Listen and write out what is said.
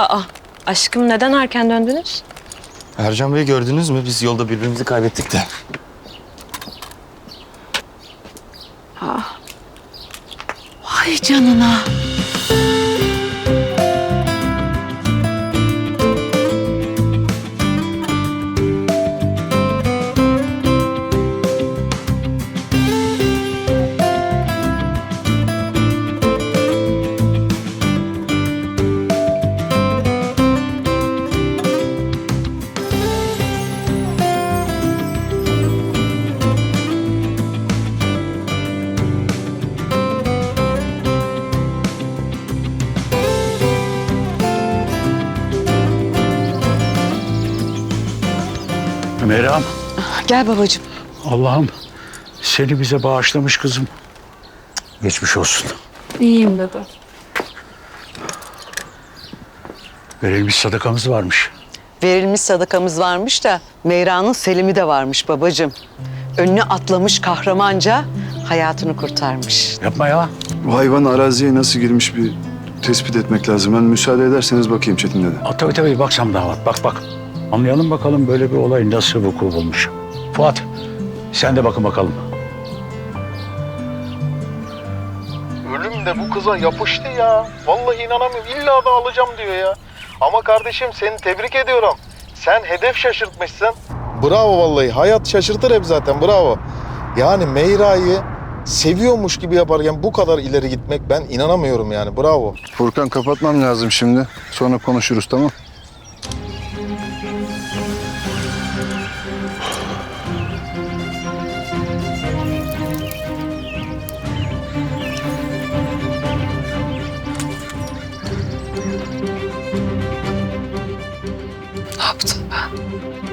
Aa, aşkım neden erken döndünüz? Ercan Bey gördünüz mü? Biz yolda birbirimizi kaybettik de. Ay canına. Meram, Gel babacığım. Allah'ım seni bize bağışlamış kızım. Geçmiş olsun. İyiyim dede. Verilmiş sadakamız varmış. Verilmiş sadakamız varmış da Meyra'nın Selim'i de varmış babacığım. Önüne atlamış kahramanca hayatını kurtarmış. Yapma ya. Bu hayvan araziye nasıl girmiş bir tespit etmek lazım. Ben müsaade ederseniz bakayım Çetin dede. Tabii tabii baksam damat bak bak. Anlayalım bakalım böyle bir olay nasıl vuku bulmuş. Fuat sen de bakın bakalım. Ölüm de bu kıza yapıştı ya. Vallahi inanamıyorum. İlla da alacağım diyor ya. Ama kardeşim seni tebrik ediyorum. Sen hedef şaşırtmışsın. Bravo vallahi. Hayat şaşırtır hep zaten. Bravo. Yani Meyra'yı seviyormuş gibi yaparken bu kadar ileri gitmek ben inanamıyorum yani. Bravo. Furkan kapatmam lazım şimdi. Sonra konuşuruz tamam 怎么办？